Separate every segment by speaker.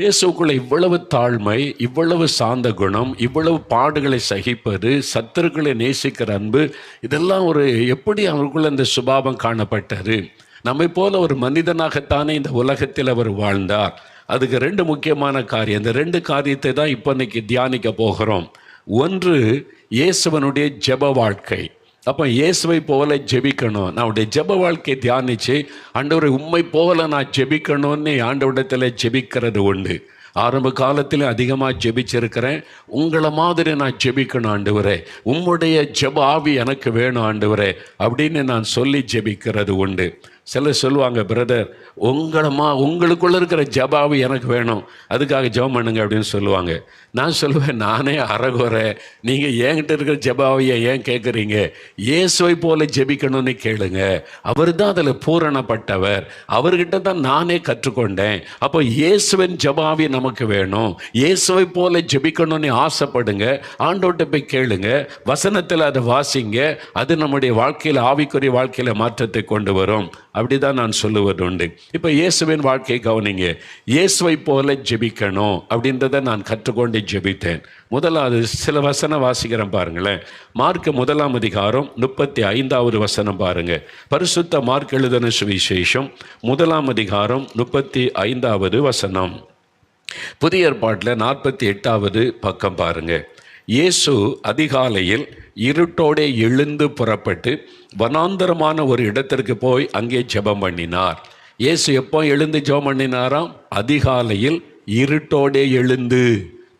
Speaker 1: இயேசுக்குள்ள இவ்வளவு தாழ்மை இவ்வளவு சாந்த குணம் இவ்வளவு பாடுகளை சகிப்பது சத்துருக்களை நேசிக்கிற அன்பு இதெல்லாம் ஒரு எப்படி அவருக்குள்ள அந்த சுபாவம் காணப்பட்டது நம்மை போல ஒரு மனிதனாகத்தானே இந்த உலகத்தில் அவர் வாழ்ந்தார் அதுக்கு ரெண்டு முக்கியமான காரியம் இந்த ரெண்டு காரியத்தை தான் இப்போ இன்னைக்கு தியானிக்க போகிறோம் ஒன்று இயேசுவனுடைய ஜெப வாழ்க்கை அப்போ இயேசுவை போல ஜெபிக்கணும் நான் ஜெப வாழ்க்கையை தியானிச்சு ஆண்டவரை உண்மை போல நான் ஜெபிக்கணும்னு ஆண்டவிடத்தில் ஜெபிக்கிறது உண்டு ஆரம்ப காலத்தில் அதிகமாக ஜெபிச்சிருக்கிறேன் உங்களை மாதிரி நான் ஜெபிக்கணும் ஆண்டவரே உம்முடைய ஜெப ஆவி எனக்கு வேணும் ஆண்டவரே அப்படின்னு நான் சொல்லி ஜெபிக்கிறது உண்டு சிலர் சொல்லுவாங்க பிரதர் உங்களமா உங்களுக்குள்ளே இருக்கிற ஜபாவு எனக்கு வேணும் அதுக்காக ஜபம் பண்ணுங்க அப்படின்னு சொல்லுவாங்க நான் சொல்லுவேன் நானே அறகுறை நீங்கள் என்கிட்ட இருக்கிற ஜபாவையை ஏன் கேட்குறீங்க இயேசுவை போல ஜெபிக்கணும்னு கேளுங்க அவர் தான் அதில் பூரணப்பட்டவர் அவர்கிட்ட தான் நானே கற்றுக்கொண்டேன் அப்போ இயேசுவின் ஜபாவி நமக்கு வேணும் இயேசுவை போல ஜபிக்கணும்னு ஆசைப்படுங்க ஆண்டோட்ட போய் கேளுங்க வசனத்தில் அதை வாசிங்க அது நம்முடைய வாழ்க்கையில் ஆவிக்குரிய வாழ்க்கையில் மாற்றத்தை கொண்டு வரும் அப்படிதான் நான் சொல்லுவது உண்டு இப்போ இயேசுவின் வாழ்க்கையை கவனிங்க இயேசுவை போல ஜெபிக்கணும் அப்படின்றத நான் கற்றுக்கொண்டு ஜெபித்தேன் முதலாவது சில வசனம் வாசிக்கிறேன் பாருங்களேன் மார்க் முதலாம் அதிகாரம் முப்பத்தி ஐந்தாவது வசனம் பாருங்க பரிசுத்த மார்க் எழுதன சுவிசேஷம் முதலாம் அதிகாரம் முப்பத்தி ஐந்தாவது வசனம் புதிய ஏற்பாட்டில் நாற்பத்தி எட்டாவது பக்கம் பாருங்க இயேசு அதிகாலையில் இருட்டோடே எழுந்து புறப்பட்டு வனாந்தரமான ஒரு இடத்திற்கு போய் அங்கே ஜெபம் பண்ணினார் இயேசு எப்போ எழுந்து ஜெபம் பண்ணினாராம் அதிகாலையில் இருட்டோடே எழுந்து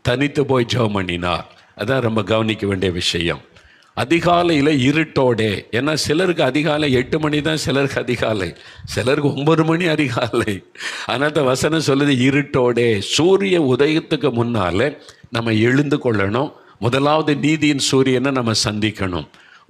Speaker 1: தனித்து போய் ஜெபம் பண்ணினார் அதான் ரொம்ப கவனிக்க வேண்டிய விஷயம் அதிகாலையில் இருட்டோடே ஏன்னா சிலருக்கு அதிகாலை எட்டு மணி தான் சிலருக்கு அதிகாலை சிலருக்கு ஒன்பது மணி அதிகாலை ஆனால் வசனம் சொல்லுது இருட்டோடே சூரிய உதயத்துக்கு முன்னால் நம்ம எழுந்து கொள்ளணும் முதலாவது நீதியின் சூரியனை நம்ம சந்திக்கணும்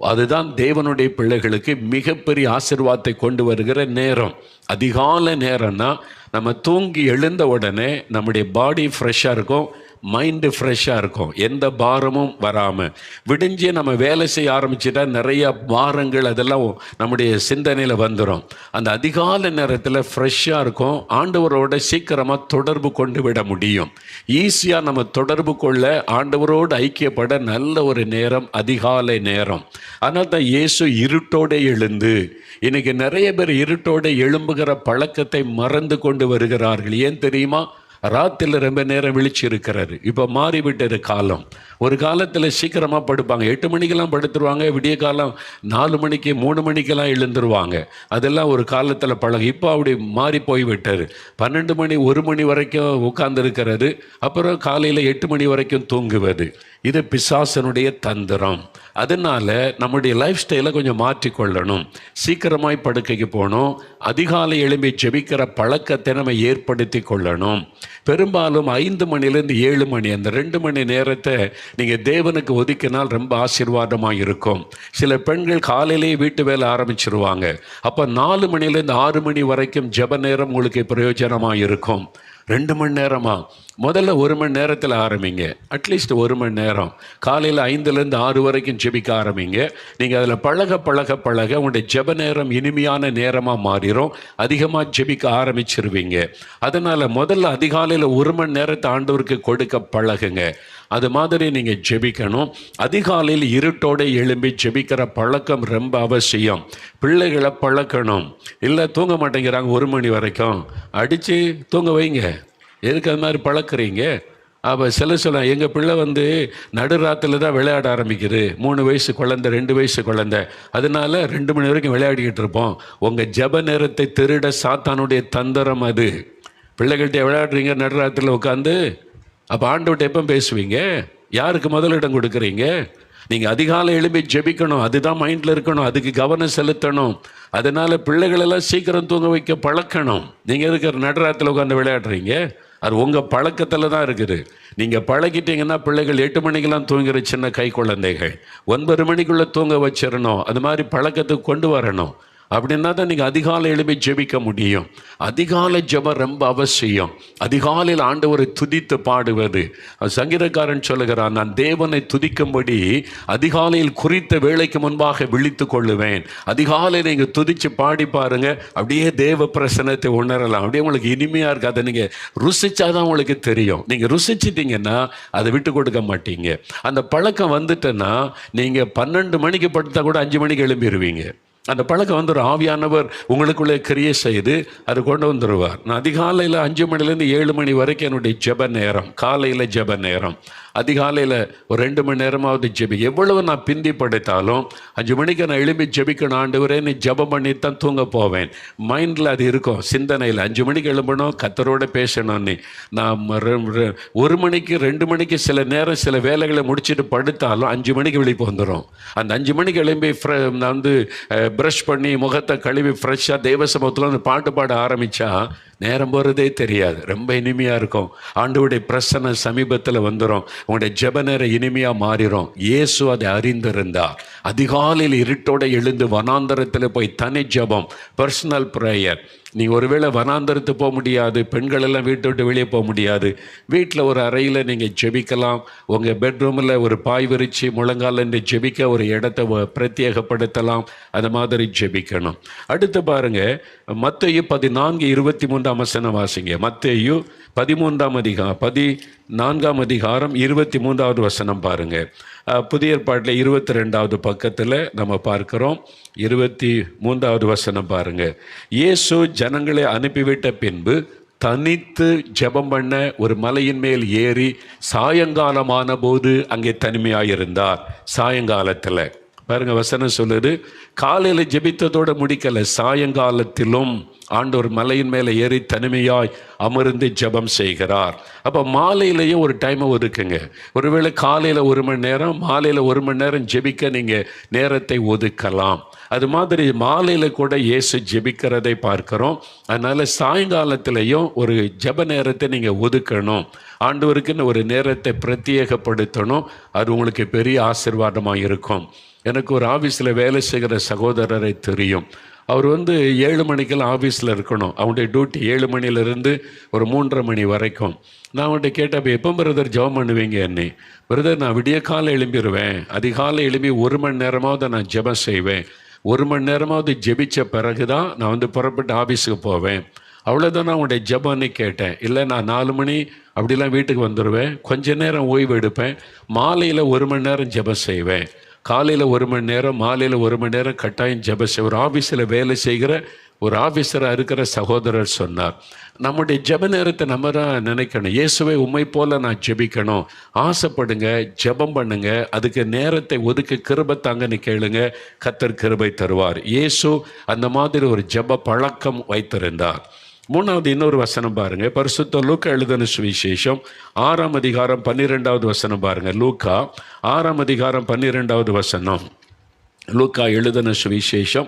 Speaker 1: அதுதான் தேவனுடைய பிள்ளைகளுக்கு மிகப்பெரிய ஆசிர்வாதத்தை கொண்டு வருகிற நேரம் அதிகால நேரம்னா நம்ம தூங்கி எழுந்த உடனே நம்முடைய பாடி ஃப்ரெஷ்ஷாக இருக்கும் மைண்டு ஃப்ரெஷ்ஷாக இருக்கும் எந்த பாரமும் வராமல் விடிஞ்சு நம்ம வேலை செய்ய ஆரம்பிச்சிட்டா நிறைய பாரங்கள் அதெல்லாம் நம்முடைய சிந்தனையில் வந்துடும் அந்த அதிகால நேரத்தில் ஃப்ரெஷ்ஷாக இருக்கும் ஆண்டவரோட சீக்கிரமாக தொடர்பு கொண்டு விட முடியும் ஈஸியாக நம்ம தொடர்பு கொள்ள ஆண்டவரோடு ஐக்கியப்பட நல்ல ஒரு நேரம் அதிகாலை நேரம் ஆனால் தான் இயேசு இருட்டோடு எழுந்து இன்னைக்கு நிறைய பேர் இருட்டோடு எழும்புகிற பழக்கத்தை மறந்து கொண்டு வருகிறார்கள் ஏன் தெரியுமா ராத்திரில ரொம்ப நேரம் விழிச்சு இருக்கிறாரு இப்போ மாறிவிட்டது காலம் ஒரு காலத்தில் சீக்கிரமாக படுப்பாங்க எட்டு மணிக்கெல்லாம் படுத்துருவாங்க விடிய காலம் நாலு மணிக்கு மூணு மணிக்கெல்லாம் எழுந்துருவாங்க அதெல்லாம் ஒரு காலத்தில் பழகு இப்போ அப்படி மாறி போய் விட்டார் பன்னெண்டு மணி ஒரு மணி வரைக்கும் உட்கார்ந்துருக்கிறது அப்புறம் காலையில் எட்டு மணி வரைக்கும் தூங்குவது இது பிசாசனுடைய தந்திரம் அதனால் நம்முடைய லைஃப் ஸ்டைலை கொஞ்சம் மாற்றிக்கொள்ளணும் சீக்கிரமாய் படுக்கைக்கு போகணும் அதிகாலை எழும்பி செபிக்கிற பழக்கத்தை நம்ம ஏற்படுத்தி கொள்ளணும் பெரும்பாலும் ஐந்து மணிலேருந்து ஏழு மணி அந்த ரெண்டு மணி நேரத்தை நீங்கள் தேவனுக்கு ஒதுக்கினால் ரொம்ப ஆசீர்வாதமாக இருக்கும் சில பெண்கள் காலையிலேயே வீட்டு வேலை ஆரம்பிச்சிருவாங்க அப்போ நாலு மணிலேருந்து ஆறு மணி வரைக்கும் ஜப நேரம் உங்களுக்கு பிரயோஜனமாக இருக்கும் ரெண்டு மணி நேரமா முதல்ல ஒரு மணி நேரத்தில் ஆரம்பிங்க அட்லீஸ்ட் ஒரு மணி நேரம் காலையில் ஐந்துலேருந்து ஆறு வரைக்கும் ஜெபிக்க ஆரம்பிங்க நீங்கள் அதில் பழக பழக பழக உங்களுடைய ஜெப நேரம் இனிமையான நேரமாக மாறிடும் அதிகமாக ஜெபிக்க ஆரம்பிச்சிருவீங்க அதனால் முதல்ல அதிகாலையில் ஒரு மணி நேரத்தை ஆண்டவருக்கு கொடுக்க பழகுங்க அது மாதிரி நீங்கள் ஜெபிக்கணும் அதிகாலையில் இருட்டோடு எழும்பி ஜெபிக்கிற பழக்கம் ரொம்ப அவசியம் பிள்ளைகளை பழக்கணும் இல்லை தூங்க மாட்டேங்கிறாங்க ஒரு மணி வரைக்கும் அடித்து தூங்க வைங்க எதுக்கு அது மாதிரி பழக்கிறீங்க அப்போ சில சொல்ல எங்கள் பிள்ளை வந்து நடுராத்தில் தான் விளையாட ஆரம்பிக்குது மூணு வயசு குழந்த ரெண்டு வயசு குழந்த அதனால ரெண்டு மணி வரைக்கும் விளையாடிக்கிட்டு இருப்போம் உங்கள் ஜப நேரத்தை திருட சாத்தானுடைய தந்திரம் அது பிள்ளைகள்கிட்ட விளையாடுறீங்க நடுராத்தில் உட்காந்து அப்போ ஆண்டவர்கிட்ட எப்போ பேசுவீங்க யாருக்கு முதலிடம் கொடுக்குறீங்க நீங்கள் அதிகாலை எழுப்பி ஜெபிக்கணும் அதுதான் மைண்டில் இருக்கணும் அதுக்கு கவனம் செலுத்தணும் அதனால் பிள்ளைகளெல்லாம் சீக்கிரம் தூங்க வைக்க பழக்கணும் நீங்கள் இருக்கிற நடராத்தில் உட்காந்து விளையாடுறீங்க அது உங்கள் பழக்கத்தில் தான் இருக்குது நீங்கள் பழகிட்டீங்கன்னா பிள்ளைகள் எட்டு மணிக்கெல்லாம் தூங்குற சின்ன கை குழந்தைகள் ஒன்பது மணிக்குள்ளே தூங்க வச்சிடணும் அது மாதிரி பழக்கத்துக்கு கொண்டு வரணும் அப்படின்னா தான் நீங்கள் அதிகாலை எழுப்பி ஜெபிக்க முடியும் அதிகாலை ஜெபம் ரொம்ப அவசியம் அதிகாலையில் ஆண்டவரை துதித்து பாடுவது சங்கீதக்காரன் சொல்லுகிறான் நான் தேவனை துதிக்கும்படி அதிகாலையில் குறித்த வேலைக்கு முன்பாக விழித்து கொள்ளுவேன் அதிகாலையில் நீங்கள் துதித்து பாடி பாருங்க அப்படியே தேவ பிரசனத்தை உணரலாம் அப்படியே உங்களுக்கு இனிமையாக இருக்குது அதை நீங்கள் ருசிச்சா தான் உங்களுக்கு தெரியும் நீங்கள் ருசிச்சிட்டிங்கன்னா அதை விட்டு கொடுக்க மாட்டீங்க அந்த பழக்கம் வந்துட்டேன்னா நீங்கள் பன்னெண்டு மணிக்கு படுத்தால் கூட அஞ்சு மணிக்கு எழும்பிடுவீங்க அந்த பழக்கம் வந்துடும் ஆவியானவர் உங்களுக்குள்ளே கிரியை செய்து அது கொண்டு வந்துடுவார் நான் அதிகாலையில் அஞ்சு மணிலேருந்து ஏழு மணி வரைக்கும் என்னுடைய ஜப நேரம் காலையில் ஜப நேரம் அதிகாலையில் ஒரு ரெண்டு மணி நேரமாவது ஜெபி எவ்வளவு நான் பிந்தி படைத்தாலும் அஞ்சு மணிக்கு நான் எழுப்பி ஜெபிக்கணும் ஆண்டு வரே நீ ஜபம் பண்ணி தான் தூங்க போவேன் மைண்டில் அது இருக்கும் சிந்தனையில் அஞ்சு மணிக்கு எழும்பணும் கத்தரோடு பேசணும் நீ நான் ஒரு மணிக்கு ரெண்டு மணிக்கு சில நேரம் சில வேலைகளை முடிச்சுட்டு படுத்தாலும் அஞ்சு மணிக்கு வெளியே வந்துடும் அந்த அஞ்சு மணிக்கு எழும்பி நான் வந்து ப்ரஷ் பண்ணி முகத்தை கழுவி ஃப்ரெஷ்ஷாக தெய்வ சமூகத்தில் அந்த பாட்டு பாட ஆரம்பித்தா நேரம் போகிறதே தெரியாது ரொம்ப இனிமையாக இருக்கும் ஆண்டோடைய பிரசன்ன சமீபத்தில் வந்துடும் உங்களுடைய ஜபநர இனிமையாக மாறிடும் இயேசு அதை அறிந்திருந்தா அதிகாலையில் இருட்டோட எழுந்து வனாந்தரத்தில் போய் தனி ஜபம் பர்சனல் ப்ரேயர் நீ ஒருவேளை வனாந்தரத்து போக முடியாது பெண்கள் எல்லாம் வீட்டை விட்டு வெளியே போக முடியாது வீட்டில் ஒரு அறையில் நீங்கள் ஜெபிக்கலாம் உங்கள் பெட்ரூமில் ஒரு பாய் விரிச்சு முழங்காலன்று ஜெபிக்க ஒரு இடத்த பிரத்யேகப்படுத்தலாம் அந்த மாதிரி ஜெபிக்கணும் அடுத்து பாருங்கள் மத்தையும் பதினான்கு இருபத்தி மூன்று அமசன வாசிங்க மத்தையும் பதிமூன்றாம் அதிகாரம் பதி நான்காம் அதிகாரம் இருபத்தி மூன்றாவது வசனம் பாருங்கள் புதிய ஏற்பாட்டில் இருபத்தி ரெண்டாவது பக்கத்தில் நம்ம பார்க்குறோம் இருபத்தி மூன்றாவது வசனம் பாருங்கள் இயேசு ஜனங்களை அனுப்பிவிட்ட பின்பு தனித்து ஜெபம் பண்ண ஒரு மலையின் மேல் ஏறி சாயங்காலமான போது அங்கே தனிமையாக இருந்தார் சாயங்காலத்தில் பாருங்க வசனம் சொல்லுது காலையில் ஜெபித்ததோடு முடிக்கலை சாயங்காலத்திலும் ஆண்டவர் மலையின் மேலே ஏறி தனிமையாய் அமர்ந்து ஜபம் செய்கிறார் அப்போ மாலையிலேயே ஒரு டைமை ஒதுக்குங்க ஒருவேளை காலையில் ஒரு மணி நேரம் மாலையில் ஒரு மணி நேரம் ஜெபிக்க நீங்கள் நேரத்தை ஒதுக்கலாம் அது மாதிரி மாலையில் கூட இயேசு ஜெபிக்கிறதை பார்க்குறோம் அதனால் சாயங்காலத்திலையும் ஒரு ஜப நேரத்தை நீங்கள் ஒதுக்கணும் ஆண்டவருக்குன்னு ஒரு நேரத்தை பிரத்யேகப்படுத்தணும் அது உங்களுக்கு பெரிய ஆசிர்வாதமாக இருக்கும் எனக்கு ஒரு ஆஃபீஸில் வேலை செய்கிற சகோதரரை தெரியும் அவர் வந்து ஏழு மணிக்கெல்லாம் ஆஃபீஸில் இருக்கணும் அவனுடைய டியூட்டி ஏழு மணிலேருந்து ஒரு மூன்றரை மணி வரைக்கும் நான் அவன்கிட்ட கேட்டப்போ எப்போ பிரதர் ஜெபம் பண்ணுவீங்க என்னை பிரதர் நான் விடிய காலை எழும்பிடுவேன் அதிகாலை எழும்பி ஒரு மணி நேரமாவது நான் ஜபம் செய்வேன் ஒரு மணி நேரமாவது ஜெபித்த பிறகு தான் நான் வந்து புறப்பட்டு ஆஃபீஸுக்கு போவேன் அவ்வளோதான் நான் உன்னுடைய ஜபான்னு கேட்டேன் இல்லை நான் நாலு மணி அப்படிலாம் வீட்டுக்கு வந்துடுவேன் கொஞ்ச நேரம் ஓய்வு எடுப்பேன் மாலையில் ஒரு மணி நேரம் ஜபம் செய்வேன் காலையில் ஒரு மணி நேரம் மாலையில் ஒரு மணி நேரம் கட்டாயம் ஜபச ஒரு ஆஃபீஸில் வேலை செய்கிற ஒரு ஆஃபீஸராக இருக்கிற சகோதரர் சொன்னார் நம்முடைய ஜப நேரத்தை நம்ம தான் நினைக்கணும் இயேசுவை உண்மை போல் நான் ஜெபிக்கணும் ஆசைப்படுங்க ஜபம் பண்ணுங்க அதுக்கு நேரத்தை ஒதுக்க கிருபை தாங்கன்னு கேளுங்க கத்தர் கிருபை தருவார் இயேசு அந்த மாதிரி ஒரு ஜப பழக்கம் வைத்திருந்தார் மூணாவது இன்னொரு வசனம் பாருங்க பரிசுத்த லூக்கா எழுதின சுவிசேஷம் ஆறாம் அதிகாரம் பன்னிரெண்டாவது வசனம் பாருங்க லூக்கா ஆறாம் அதிகாரம் பன்னிரெண்டாவது வசனம் லூக்கா எழுதின சுவிசேஷம்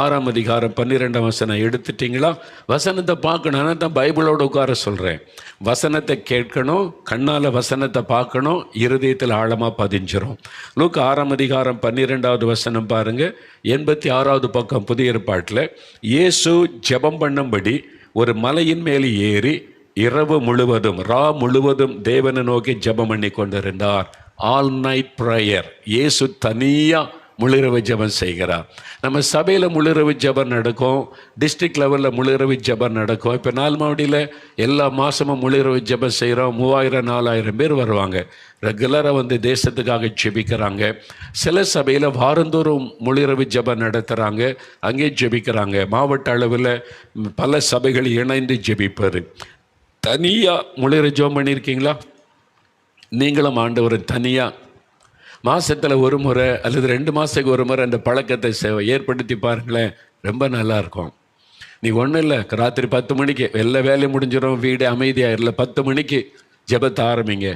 Speaker 1: ஆறாம் அதிகாரம் பன்னிரெண்டாம் வசனம் எடுத்துட்டிங்களா வசனத்தை பார்க்கணும் தான் பைபிளோடு உட்கார சொல்கிறேன் வசனத்தை கேட்கணும் கண்ணால் வசனத்தை பார்க்கணும் இருதயத்தில் ஆழமாக பதிஞ்சிரும் லூக்கு ஆறாம் அதிகாரம் பன்னிரெண்டாவது வசனம் பாருங்கள் எண்பத்தி ஆறாவது பக்கம் புதிய ஏற்பாட்டில் இயேசு ஜெபம் பண்ணும்படி ஒரு மலையின் மேலே ஏறி இரவு முழுவதும் ரா முழுவதும் தேவனை நோக்கி ஜபம் பண்ணி கொண்டிருந்தார் ஆல் நைட் ப்ரேயர் இயேசு தனியாக முழுரவு ஜபம் செய்கிறார் நம்ம சபையில் முழுரவு ஜபம் நடக்கும் டிஸ்ட்ரிக்ட் லெவலில் முழுரவு ஜபம் நடக்கும் இப்போ நால்மாவடியில் எல்லா மாதமும் முழுரவு ஜபம் செய்கிறோம் மூவாயிரம் நாலாயிரம் பேர் வருவாங்க ரெகுலராக வந்து தேசத்துக்காக ஜெபிக்கிறாங்க சில சபையில் வாரந்தோறும் முழுரவு ஜபம் நடத்துகிறாங்க அங்கே ஜெபிக்கிறாங்க மாவட்ட அளவில் பல சபைகள் இணைந்து ஜெபிப்பார் தனியாக முழுர ஜபம் பண்ணியிருக்கீங்களா நீங்களும் ஆண்டவர் தனியாக மாதத்தில் ஒரு முறை அல்லது ரெண்டு மாதத்துக்கு ஒரு முறை அந்த பழக்கத்தை சேவை ஏற்படுத்தி பாருங்களேன் ரொம்ப நல்லாயிருக்கும் நீ ஒன்றும் இல்லை ராத்திரி பத்து மணிக்கு எல்லா வேலையும் முடிஞ்சிடும் வீடு அமைதியாக இல்லை பத்து மணிக்கு ஜெபத்தை ஆரம்பிங்க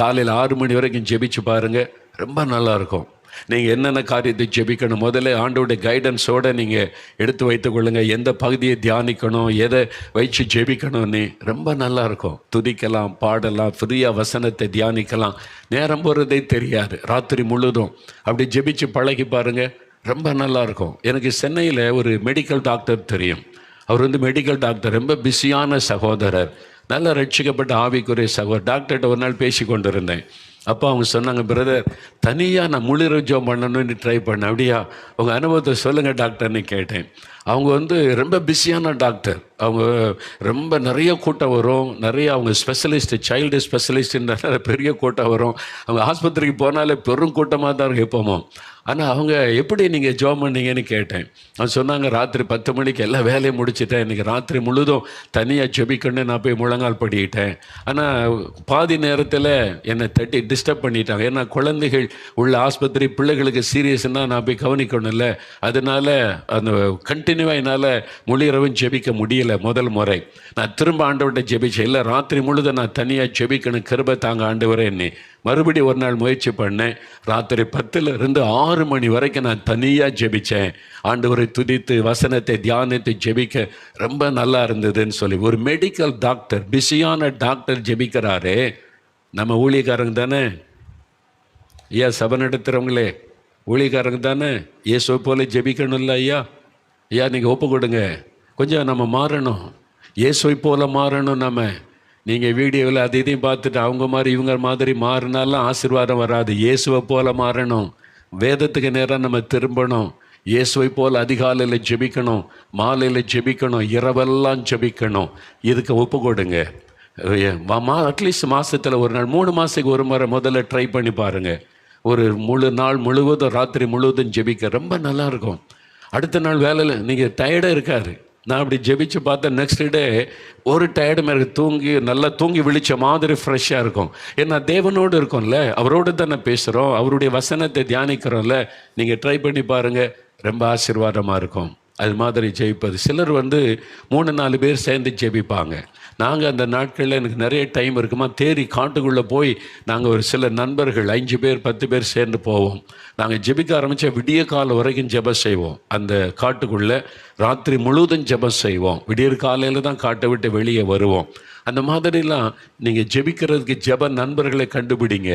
Speaker 1: காலையில் ஆறு மணி வரைக்கும் ஜெபிச்சு பாருங்கள் ரொம்ப நல்லாயிருக்கும் நீங்கள் என்னென்ன காரியத்தை ஜெபிக்கணும் முதல்ல ஆண்டோடைய கைடன்ஸோடு நீங்கள் எடுத்து கொள்ளுங்கள் எந்த பகுதியை தியானிக்கணும் எதை வச்சு ஜெபிக்கணும்னு ரொம்ப நல்லா இருக்கும் துதிக்கலாம் பாடலாம் ஃப்ரீயாக வசனத்தை தியானிக்கலாம் நேரம் போகிறதே தெரியாது ராத்திரி முழுதும் அப்படி ஜெபிச்சு பழகி பாருங்கள் ரொம்ப நல்லாயிருக்கும் எனக்கு சென்னையில் ஒரு மெடிக்கல் டாக்டர் தெரியும் அவர் வந்து மெடிக்கல் டாக்டர் ரொம்ப பிஸியான சகோதரர் நல்லா ரட்சிக்கப்பட்ட ஆவிக்குரிய சகோதரர் டாக்டர்கிட்ட ஒரு நாள் பேசி கொண்டிருந்தேன் அப்போ அவங்க சொன்னாங்க பிரதர் தனியாக நான் முழு ஜோம் பண்ணணும்னு ட்ரை பண்ணேன் அப்படியா உங்கள் அனுபவத்தை சொல்லுங்கள் டாக்டர்னு கேட்டேன் அவங்க வந்து ரொம்ப பிஸியான டாக்டர் அவங்க ரொம்ப நிறைய கூட்டம் வரும் நிறைய அவங்க ஸ்பெஷலிஸ்ட்டு சைல்டு ஸ்பெஷலிஸ்ட்டுன்றனால பெரிய கூட்டம் வரும் அவங்க ஆஸ்பத்திரிக்கு போனாலே பெரும் கூட்டமாக தான் இருக்கும் எப்போமோ ஆனால் அவங்க எப்படி நீங்கள் ஜோ பண்ணீங்கன்னு கேட்டேன் அவன் சொன்னாங்க ராத்திரி பத்து மணிக்கு எல்லா வேலையும் முடிச்சிட்டேன் இன்றைக்கி ராத்திரி முழுதும் தனியாக செபிக்கணும்னு நான் போய் முழங்கால் படிக்கிட்டேன் ஆனால் பாதி நேரத்தில் என்னை தட்டி டிஸ்டர்ப் பண்ணிட்டாங்க ஏன்னா குழந்தைகள் உள்ள ஆஸ்பத்திரி பிள்ளைகளுக்கு சீரியஸ்னால் நான் போய் கவனிக்கணும்ல அதனால் அந்த கண்டினியூவாக என்னால் முழிரவும் ஜெபிக்க முடியலை முதல் முறை நான் திரும்ப ஆண்டவர்கிட்ட ஜெபிச்சேன் இல்லை ராத்திரி முழுதும் நான் தனியாக ஜெபிக்கணும் கிருபை தாங்க ஆண்டு வரேன்னு மறுபடி ஒரு நாள் முயற்சி பண்ணேன் ராத்திரி பத்துலேருந்து ஆறு மணி வரைக்கும் நான் தனியாக ஜெபித்தேன் ஆண்டவரை துதித்து வசனத்தை தியானத்தை ஜெபிக்க ரொம்ப நல்லா இருந்ததுன்னு சொல்லி ஒரு மெடிக்கல் டாக்டர் பிஸியான டாக்டர் ஜெபிக்கிறாரு நம்ம ஊழியக்காரங்க தானே ஏன் சபை நடத்துகிறவங்களே ஊழியக்காரங்க தானே ஏசோ போல ஜெபிக்கணும்ல ஐயா ஐயா நீங்கள் ஒப்பு கொடுங்க கொஞ்சம் நம்ம மாறணும் ஏசோய் போல மாறணும் நம்ம நீங்கள் வீடியோவில் அது இதையும் பார்த்துட்டு அவங்க மாதிரி இவங்க மாதிரி மாறினாலும் ஆசீர்வாதம் வராது இயேசுவை போல மாறணும் வேதத்துக்கு நேரம் நம்ம திரும்பணும் இயேசுவை போல் அதிகாலையில் ஜெபிக்கணும் மாலையில் ஜெபிக்கணும் இரவெல்லாம் ஜெபிக்கணும் இதுக்கு ஒப்பு கொடுங்க மா அட்லீஸ்ட் மாதத்தில் ஒரு நாள் மூணு மாதத்துக்கு ஒரு முறை முதல்ல ட்ரை பண்ணி பாருங்கள் ஒரு முழு நாள் முழுவதும் ராத்திரி முழுவதும் ஜெபிக்க ரொம்ப நல்லாயிருக்கும் அடுத்த நாள் வேலையில் நீங்கள் டயர்டாக இருக்காரு நான் அப்படி ஜெபிச்சு பார்த்தேன் நெக்ஸ்ட் டே ஒரு டயர்டு மாதிரி தூங்கி நல்லா தூங்கி விழிச்ச மாதிரி ஃப்ரெஷ்ஷாக இருக்கும் ஏன்னா தேவனோடு இருக்கும்ல அவரோடு தானே பேசுகிறோம் அவருடைய வசனத்தை தியானிக்கிறோம்ல நீங்கள் ட்ரை பண்ணி பாருங்கள் ரொம்ப ஆசீர்வாதமாக இருக்கும் அது மாதிரி ஜெயிப்பது சிலர் வந்து மூணு நாலு பேர் சேர்ந்து ஜெபிப்பாங்க நாங்கள் அந்த நாட்களில் எனக்கு நிறைய டைம் இருக்குமா தேறி காட்டுக்குள்ளே போய் நாங்கள் ஒரு சில நண்பர்கள் அஞ்சு பேர் பத்து பேர் சேர்ந்து போவோம் நாங்கள் ஜெபிக்க ஆரம்பித்த விடிய காலம் வரைக்கும் ஜெப செய்வோம் அந்த காட்டுக்குள்ளே ராத்திரி முழுவதும் ஜெபம் செய்வோம் விடியற் காலையில் தான் காட்டை விட்டு வெளியே வருவோம் அந்த மாதிரிலாம் நீங்கள் ஜெபிக்கிறதுக்கு ஜெப நண்பர்களை கண்டுபிடிங்க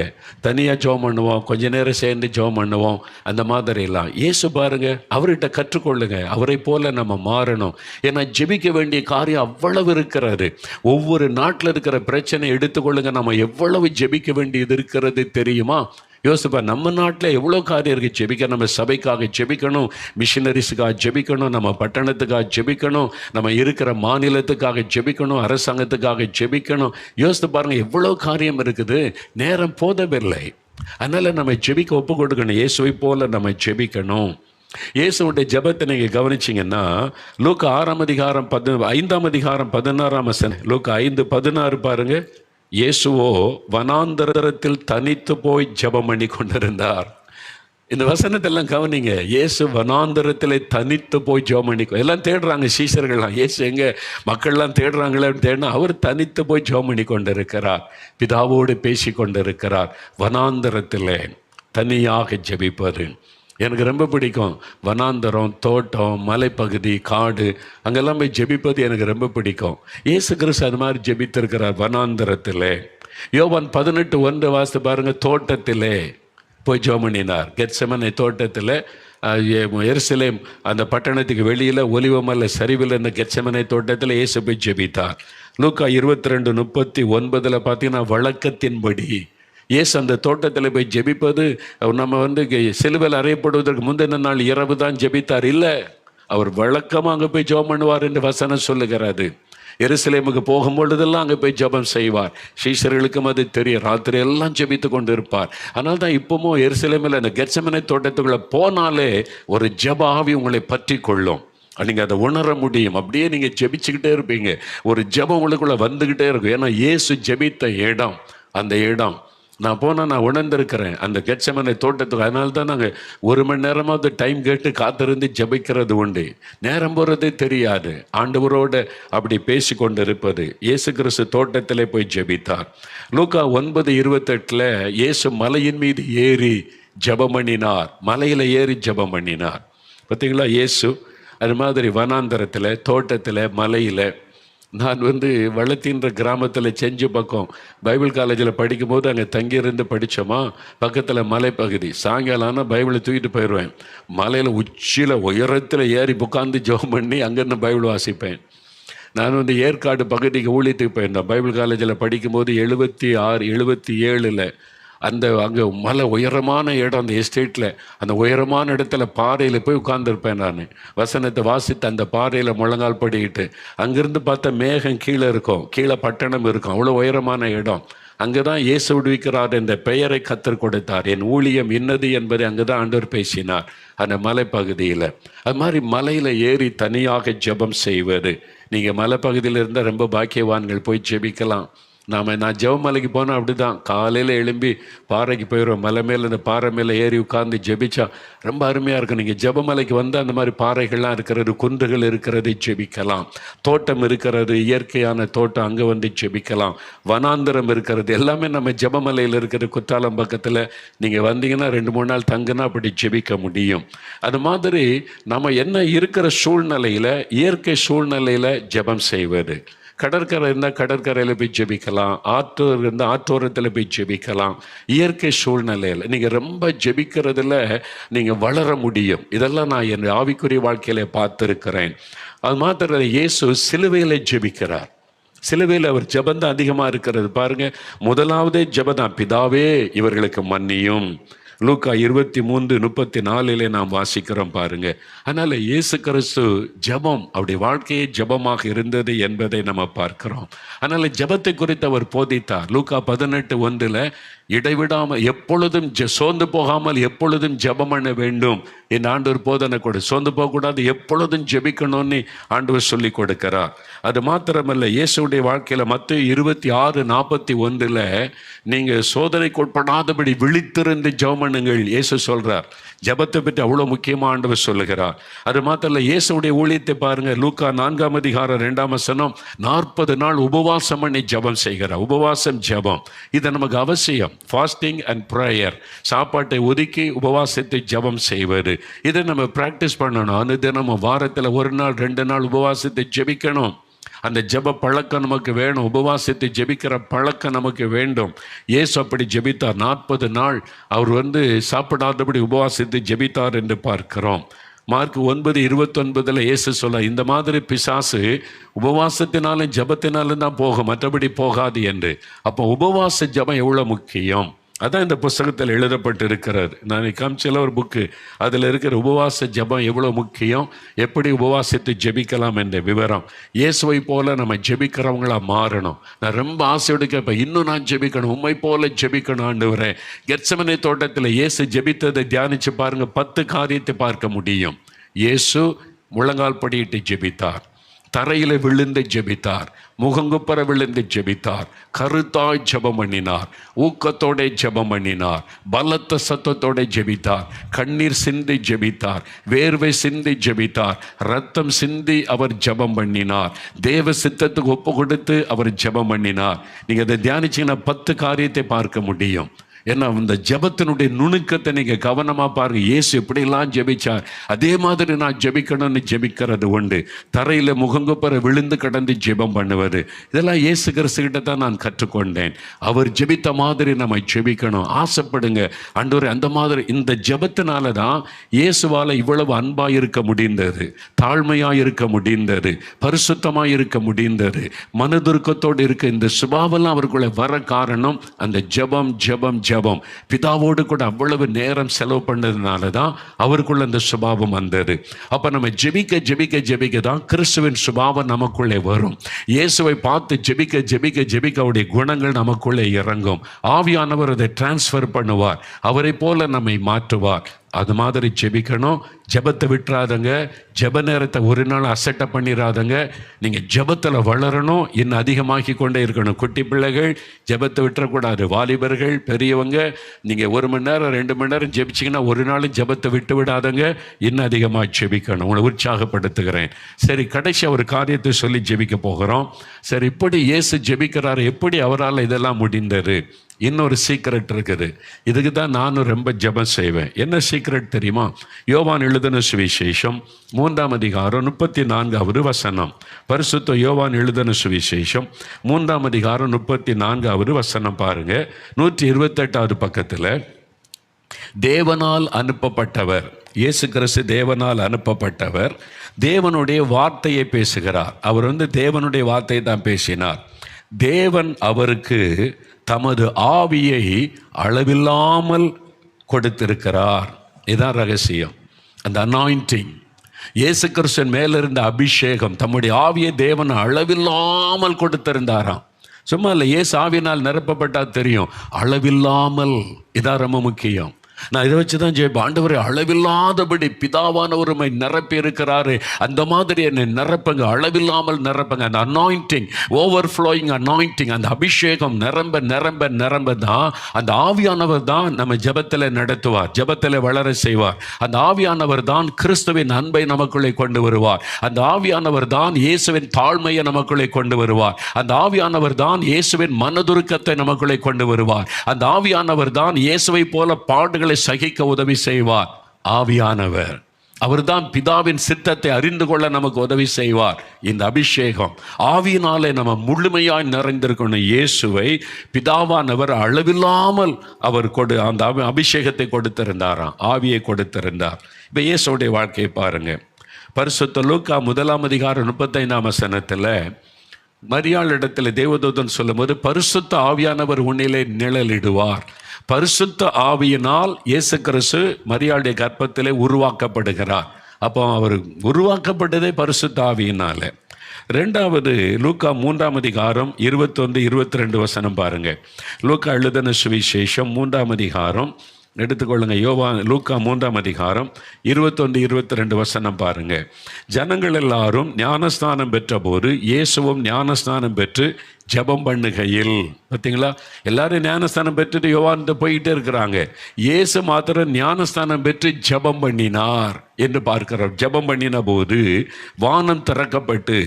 Speaker 1: தனியாக ஜோம் பண்ணுவோம் கொஞ்ச நேரம் சேர்ந்து ஜோம் பண்ணுவோம் அந்த மாதிரிலாம் ஏசு பாருங்கள் அவர்கிட்ட கற்றுக்கொள்ளுங்க அவரை போல் நம்ம மாறணும் ஏன்னா ஜெபிக்க வேண்டிய காரியம் அவ்வளவு இருக்கிறாரு ஒவ்வொரு நாட்டில் இருக்கிற பிரச்சனை எடுத்துக்கொள்ளுங்க நம்ம எவ்வளவு ஜெபிக்க வேண்டியது இருக்கிறது தெரியுமா யோசிப்பா நம்ம நாட்டில் எவ்வளோ காரியம் இருக்குது ஜெபிக்க நம்ம சபைக்காக ஜெபிக்கணும் மிஷினரிஸுக்காக ஜெபிக்கணும் நம்ம பட்டணத்துக்காக ஜெபிக்கணும் நம்ம இருக்கிற மாநிலத்துக்காக ஜெபிக்கணும் அரசாங்கத்துக்காக ஜெபிக்கணும் யோசித்து பாருங்கள் எவ்வளோ காரியம் இருக்குது நேரம் போதவில்லை அதனால் நம்ம ஜெபிக்க ஒப்பு கொடுக்கணும் இயேசுவை போல் நம்ம ஜெபிக்கணும் இயேசுடைய ஜபத்தை நீங்கள் கவனிச்சிங்கன்னா லூக்கு ஆறாம் அதிகாரம் பதி ஐந்தாம் அதிகாரம் பதினாறாம் லூக்கு ஐந்து பதினாறு பாருங்கள் இயேசுவோ வனாந்தரத்தில் தனித்து போய் ஜபம் பண்ணி கொண்டிருந்தார் இந்த வசனத்தெல்லாம் கவனிங்க இயேசு வனாந்தரத்தில் தனித்து போய் ஜோம் பண்ணி எல்லாம் தேடுறாங்க சீசர்கள்லாம் இயேசு எங்கே மக்கள்லாம் தேடுறாங்களே தேடினா அவர் தனித்து போய் ஜோம் பண்ணி கொண்டிருக்கிறார் பிதாவோடு பேசி கொண்டிருக்கிறார் வனாந்தரத்தில் தனியாக ஜபிப்பது எனக்கு ரொம்ப பிடிக்கும் வனாந்தரம் தோட்டம் மலைப்பகுதி காடு அங்கெல்லாம் போய் ஜெபிப்பது எனக்கு ரொம்ப பிடிக்கும் ஏசு கிறிஸ்து அது மாதிரி ஜெபித்திருக்கிறார் வனாந்தரத்தில் யோவன் பதினெட்டு ஒன்று வாசித்து பாருங்கள் தோட்டத்திலே போய் கெட் கெட்சமனை தோட்டத்தில் எருசலேம் அந்த பட்டணத்துக்கு வெளியில் ஒலிவமல்ல சரிவில் இந்த கெச்சமனை தோட்டத்தில் இயேசு போய் ஜெபித்தார் லூக்கா இருபத்தி ரெண்டு முப்பத்தி ஒன்பதில் பார்த்தீங்கன்னா வழக்கத்தின்படி இயேசு அந்த தோட்டத்தில் போய் ஜெபிப்பது நம்ம வந்து சிலுவையில் அறையப்படுவதற்கு முந்தின நாள் இரவு தான் ஜெபித்தார் இல்லை அவர் வழக்கமாக அங்கே போய் ஜெபம் பண்ணுவார் என்று வசனம் சொல்லுகிறாரு எருசலேமுக்கு போகும் பொழுதெல்லாம் அங்கே போய் ஜபம் செய்வார் ஸ்ரீசர்களுக்கும் அது தெரியும் ராத்திரி எல்லாம் ஜபித்து கொண்டு இருப்பார் ஆனால் தான் இப்போவும் எருசலேமில் அந்த கெச்சமனை தோட்டத்துக்குள்ளே போனாலே ஒரு ஜப ஆவி உங்களை பற்றி கொள்ளும் நீங்கள் அதை உணர முடியும் அப்படியே நீங்கள் ஜெபிச்சுக்கிட்டே இருப்பீங்க ஒரு ஜபம் உங்களுக்குள்ளே வந்துக்கிட்டே இருக்கும் ஏன்னா இயேசு ஜெபித்த இடம் அந்த இடம் நான் போனால் நான் உணர்ந்திருக்கிறேன் அந்த கெச்சமனை தோட்டத்துக்கு அதனால தான் நாங்கள் ஒரு மணி நேரமாவது டைம் கேட்டு காத்திருந்து ஜபிக்கிறது உண்டு நேரம் போகிறதே தெரியாது ஆண்டவரோடு அப்படி பேசி கொண்டு இருப்பது இயேசு கிறிஸ்து தோட்டத்தில் போய் ஜபித்தார் லூக்கா ஒன்பது இருபத்தெட்டில் இயேசு மலையின் மீது ஏறி ஜபமணினார் மலையில் ஏறி ஜபமணினார் பார்த்தீங்களா இயேசு அது மாதிரி வனாந்தரத்தில் தோட்டத்தில் மலையில் நான் வந்து வளத்தின்ற கிராமத்தில் செஞ்சு பக்கம் பைபிள் காலேஜில் படிக்கும்போது அங்கே தங்கியிருந்து படித்தோமா பக்கத்தில் மலைப்பகுதி சாயங்காலம் ஆனால் பைபிளை தூக்கிட்டு போயிடுவேன் மலையில் உச்சியில் உயரத்தில் ஏறி உட்காந்து ஜோம் பண்ணி அங்கேருந்து பைபிள் வாசிப்பேன் நான் வந்து ஏற்காடு பகுதிக்கு ஊழியத்துக்கு போயிருந்தேன் பைபிள் காலேஜில் படிக்கும்போது எழுபத்தி ஆறு எழுபத்தி ஏழில் அந்த அங்கே மலை உயரமான இடம் அந்த எஸ்டேட்டில் அந்த உயரமான இடத்துல பாறையில் போய் உட்கார்ந்துருப்பேன் நான் வசனத்தை வாசித்து அந்த பாறையில் முழங்கால் படிக்கிட்டு அங்கேருந்து பார்த்தா மேகம் கீழே இருக்கும் கீழே பட்டணம் இருக்கும் அவ்வளோ உயரமான இடம் அங்கே தான் இயேசு விடுவிக்கிறார் என்ற பெயரை கத்தர் கொடுத்தார் என் ஊழியம் இன்னது என்பதை அங்கே தான் ஆண்டவர் பேசினார் அந்த மலைப்பகுதியில் அது மாதிரி மலையில் ஏறி தனியாக ஜபம் செய்வது நீங்கள் மலைப்பகுதியில் இருந்தால் ரொம்ப பாக்கியவான்கள் போய் ஜெபிக்கலாம் நாம் நான் ஜெவமலைக்கு போனால் அப்படி தான் காலையில் எழும்பி பாறைக்கு போயிடும் மலை மேலே இந்த பாறை மேலே ஏறி உட்காந்து ஜெபிச்சா ரொம்ப அருமையாக இருக்கும் நீங்கள் ஜெபமலைக்கு வந்து அந்த மாதிரி பாறைகள்லாம் இருக்கிறது குன்றுகள் இருக்கிறதை ஜெபிக்கலாம் தோட்டம் இருக்கிறது இயற்கையான தோட்டம் அங்கே வந்து ஜெபிக்கலாம் வனாந்தரம் இருக்கிறது எல்லாமே நம்ம ஜெபமலையில் இருக்கிற குத்தாலம் பக்கத்தில் நீங்கள் வந்தீங்கன்னா ரெண்டு மூணு நாள் தங்குனா அப்படி ஜெபிக்க முடியும் அது மாதிரி நம்ம என்ன இருக்கிற சூழ்நிலையில் இயற்கை சூழ்நிலையில் ஜெபம் செய்வது கடற்கரை இருந்தால் கடற்கரையில் போய் ஜெபிக்கலாம் ஆற்றோர் இருந்தால் ஆற்றோரத்தில் போய் ஜெபிக்கலாம் இயற்கை சூழ்நிலையில் நீங்கள் ரொம்ப ஜெபிக்கிறதுல நீங்கள் வளர முடியும் இதெல்லாம் நான் என் ஆவிக்குரிய வாழ்க்கையில் பார்த்துருக்கிறேன் அது மாத்திர இயேசு சிலுவையில் ஜெபிக்கிறார் சிலுவையில் அவர் ஜபந்தான் அதிகமாக இருக்கிறது பாருங்கள் முதலாவதே ஜபதான் பிதாவே இவர்களுக்கு மன்னியும் லூக்கா இருபத்தி மூன்று முப்பத்தி நாலிலே நாம் வாசிக்கிறோம் பாருங்க அதனால இயேசு கிறிஸ்து ஜபம் அப்படி வாழ்க்கையே ஜபமாக இருந்தது என்பதை நம்ம பார்க்கிறோம் அதனால ஜபத்தை குறித்து அவர் போதித்தார் லூக்கா பதினெட்டு ஒன்றில் இடைவிடாமல் எப்பொழுதும் சோர்ந்து போகாமல் எப்பொழுதும் ஜெபம் பண்ண வேண்டும் என் ஆண்டவர் போதனை கொடு சோர்ந்து போகக்கூடாது எப்பொழுதும் ஜெபிக்கணும்னு ஆண்டவர் சொல்லி கொடுக்கிறார் அது மாத்திரமல்ல இயேசுடைய வாழ்க்கையில் மற்ற இருபத்தி ஆறு நாற்பத்தி ஒன்றில் நீங்கள் சோதனைக்கு உட்படாதபடி விழித்திருந்து ஜெபமண்ணுங்கள் இயேசு சொல்கிறார் ஜபத்தை பற்றி அவ்வளோ முக்கியமாக ஆண்டவர் சொல்லுகிறார் அது மாத்திரம் இயேசுடைய ஊழியத்தை பாருங்கள் லூக்கா நான்காம் அதிகாரம் ரெண்டாம் வசனம் நாற்பது நாள் உபவாசம் பண்ணி ஜபம் செய்கிறார் உபவாசம் ஜபம் இது நமக்கு அவசியம் ஃபாஸ்டிங் அண்ட் ப்ரேயர் சாப்பாட்டை ஒதுக்கி உபவாசத்தை ஜபம் செய்வது இதை நம்ம ப்ராக்டிஸ் பண்ணணும் அது வாரத்தில் ஒரு நாள் ரெண்டு நாள் உபவாசத்தை ஜபிக்கணும் அந்த ஜப பழக்கம் நமக்கு வேணும் உபவாசத்தை ஜபிக்கிற பழக்கம் நமக்கு வேண்டும் ஏசு அப்படி ஜபித்தார் நாற்பது நாள் அவர் வந்து சாப்பிடாதபடி உபவாசத்தை ஜபித்தார் என்று பார்க்கிறோம் மார்க் ஒன்பது இருபத்தொன்பதில் இயேசு சொல்ல இந்த மாதிரி பிசாசு உபவாசத்தினாலும் ஜபத்தினாலும் தான் போகும் மற்றபடி போகாது என்று அப்போ உபவாச ஜபம் எவ்வளோ முக்கியம் அதான் இந்த புஸ்தகத்தில் எழுதப்பட்டிருக்கிறார் நான் காமிச்சல ஒரு புக்கு அதில் இருக்கிற உபவாச ஜபம் எவ்வளோ முக்கியம் எப்படி உபவாசத்தை ஜெபிக்கலாம் என்ற விவரம் இயேசுவை போல நம்ம ஜெபிக்கிறவங்களா மாறணும் நான் ரொம்ப ஆசையோடு கேட்பேன் இன்னும் நான் ஜெபிக்கணும் உண்மை போல ஜபிக்கணும் ஆண்டு வரேன் கெர்சமனை தோட்டத்தில் இயேசு ஜெபித்ததை தியானித்து பாருங்கள் பத்து காரியத்தை பார்க்க முடியும் இயேசு முழங்கால் படியிட்டு ஜெபித்தார் தரையில் விழுந்து ஜெபித்தார் முகங்குப்பற விழுந்து ஜெபித்தார் கருத்தாய் ஜெபம் பண்ணினார் ஊக்கத்தோட ஜெபம் பண்ணினார் பலத்த சத்தத்தோட ஜெபித்தார் கண்ணீர் சிந்தி ஜெபித்தார் வேர்வை சிந்தி ஜெபித்தார் ரத்தம் சிந்தி அவர் ஜெபம் பண்ணினார் தேவ சித்தத்துக்கு ஒப்பு கொடுத்து அவர் ஜெபம் பண்ணினார் நீங்கள் அதை தியானிச்சிங்கன்னா பத்து காரியத்தை பார்க்க முடியும் ஏன்னா இந்த ஜபத்தினுடைய நுணுக்கத்தை நீங்கள் கவனமாக பாருங்கள் ஏசு எப்படிலாம் ஜெபிச்சார் அதே மாதிரி நான் ஜெபிக்கணும்னு ஜெபிக்கிறது உண்டு தரையில் முகங்குப்புற விழுந்து கடந்து ஜெபம் பண்ணுவது இதெல்லாம் இயேசு கிறிஸ்துக்கிட்ட தான் நான் கற்றுக்கொண்டேன் அவர் ஜெபித்த மாதிரி நம்ம ஜெபிக்கணும் ஆசைப்படுங்க அன்றொரு அந்த மாதிரி இந்த ஜபத்தினால தான் இயேசுவால் இவ்வளவு அன்பாக இருக்க முடிந்தது தாழ்மையாக இருக்க முடிந்தது பரிசுத்தமாக இருக்க முடிந்தது மனதுருக்கத்தோடு இருக்க இந்த சுபாவெல்லாம் அவருக்குள்ளே வர காரணம் அந்த ஜபம் ஜபம் ஜபம் பிதாவோடு கூட அவ்வளவு நேரம் செலவு பண்ணதுனால தான் அவருக்குள்ள அந்த சுபாவம் வந்தது அப்போ நம்ம ஜெபிக்க ஜெபிக்க ஜெபிக்க தான் கிறிஸ்துவின் சுபாவம் நமக்குள்ளே வரும் இயேசுவை பார்த்து ஜெபிக்க ஜெபிக்க ஜெபிக்க அவருடைய குணங்கள் நமக்குள்ளே இறங்கும் ஆவியானவர் அதை டிரான்ஸ்ஃபர் பண்ணுவார் அவரை போல நம்மை மாற்றுவார் அது மாதிரி ஜெபிக்கணும் ஜெபத்தை விட்டுறாதங்க ஜெப நேரத்தை ஒரு நாள் அசட்டை பண்ணிடாதங்க நீங்கள் ஜெபத்தில் வளரணும் இன்னும் அதிகமாக்கி கொண்டே இருக்கணும் குட்டி பிள்ளைகள் ஜெபத்தை விட்டுறக்கூடாது வாலிபர்கள் பெரியவங்க நீங்கள் ஒரு மணி நேரம் ரெண்டு மணி நேரம் ஜெபிச்சிங்கன்னா ஒரு நாளும் ஜெபத்தை விட்டு விடாதங்க இன்னும் அதிகமாக ஜெபிக்கணும் உங்களை உற்சாகப்படுத்துகிறேன் சரி கடைசி ஒரு காரியத்தை சொல்லி ஜெபிக்க போகிறோம் சரி இப்படி இயேசு ஜெபிக்கிறார் எப்படி அவரால் இதெல்லாம் முடிந்தது இன்னொரு சீக்ரெட் இருக்குது இதுக்கு தான் நானும் ரொம்ப ஜபம் செய்வேன் என்ன சீக்ரெட் தெரியுமா யோவான் எழுதின சுவிசேஷம் மூன்றாம் அதிகாரம் முப்பத்தி நான்காவது வசனம் பரிசுத்த யோவான் எழுதின சுவிசேஷம் மூன்றாம் அதிகாரம் முப்பத்தி நான்காவது வசனம் பாருங்க நூற்றி இருபத்தெட்டாவது பக்கத்தில் தேவனால் அனுப்பப்பட்டவர் இயேசு கிறிஸ்து தேவனால் அனுப்பப்பட்டவர் தேவனுடைய வார்த்தையை பேசுகிறார் அவர் வந்து தேவனுடைய வார்த்தையை தான் பேசினார் தேவன் அவருக்கு தமது ஆவியை அளவில்லாமல் கொடுத்திருக்கிறார் இதுதான் ரகசியம் அந்த அனாயிண்டிங் இயேசு கிறிஸ்தன் மேலிருந்த அபிஷேகம் தம்முடைய ஆவியை தேவன் அளவில்லாமல் கொடுத்திருந்தாராம் சும்மா இல்லை ஏசு ஆவியினால் நிரப்பப்பட்டால் தெரியும் அளவில்லாமல் இதான் ரொம்ப முக்கியம் நான் இதை வச்சு தான் ஜெயிப்பேன் ஆண்டவரை அளவில்லாதபடி பிதாவானவர் உண்மை நிரப்பி இருக்கிறாரு அந்த மாதிரி என்னை நிரப்புங்க அளவில்லாமல் நிரப்புங்க அந்த அனாயிண்டிங் ஓவர் ஃப்ளோயிங் அனாயிண்டிங் அந்த அபிஷேகம் நிரம்ப நிரம்ப நிரம்ப தான் அந்த ஆவியானவர் தான் நம்ம ஜபத்தில் நடத்துவார் ஜபத்தில் வளர செய்வார் அந்த ஆவியானவர் தான் கிறிஸ்துவின் அன்பை நமக்குள்ளே கொண்டு வருவார் அந்த ஆவியானவர் தான் இயேசுவின் தாழ்மையை நமக்குள்ளே கொண்டு வருவார் அந்த ஆவியானவர் தான் இயேசுவின் மனதுருக்கத்தை நமக்குள்ளே கொண்டு வருவார் அந்த ஆவியானவர் தான் இயேசுவை போல பாடுகளை பாடுகளை சகிக்க உதவி செய்வார் ஆவியானவர் அவர்தான் பிதாவின் சித்தத்தை அறிந்து கொள்ள நமக்கு உதவி செய்வார் இந்த அபிஷேகம் ஆவியினாலே நம்ம முழுமையாய் நிறைந்திருக்கணும் இயேசுவை பிதாவானவர் அளவில்லாமல் அவர் கொடு அந்த அபிஷேகத்தை கொடுத்திருந்தாராம் ஆவியை கொடுத்திருந்தார் இப்போ இயேசுடைய வாழ்க்கையை பாருங்க பரிசுத்த லூக்கா முதலாம் அதிகாரம் முப்பத்தைந்தாம் வசனத்தில் மரியாள் இடத்துல தேவதூதன் சொல்லும்போது பரிசுத்த ஆவியானவர் உன்னிலே நிழலிடுவார் பரிசுத்த ஆவியினால் இயேசு கிறிஸ்து மரியாளுடைய கர்ப்பத்திலே உருவாக்கப்படுகிறார் அப்போ அவர் உருவாக்கப்பட்டதே பரிசுத்த ஆவியினால ரெண்டாவது லூக்கா மூன்றாம் அதிகாரம் இருபத்தொன்று இருபத்தி ரெண்டு வசனம் பாருங்க லூக்கா எழுதன சுவிசேஷம் மூன்றாம் அதிகாரம் எடுத்துக்கொள்ளுங்க யோவா லூக்கா மூன்றாம் அதிகாரம் இருபத்தொன்று இருபத்தி ரெண்டு வசனம் பாருங்க ஜனங்கள் எல்லாரும் பெற்ற பெற்றபோது இயேசுவும் ஞானஸ்தானம் பெற்று ஜபம் பண்ணுகையில் பார்த்தீங்களா எல்லாரும் ஞானஸ்தானம் பெற்றுட்டு யோவான்ட்டு போயிட்டே இருக்கிறாங்க இயேசு மாத்திரம் ஞானஸ்தானம் பெற்று ஜபம் பண்ணினார் என்று பார்க்கிறார் ஜபம் பண்ணின போது வானம் திறக்கப்பட்டு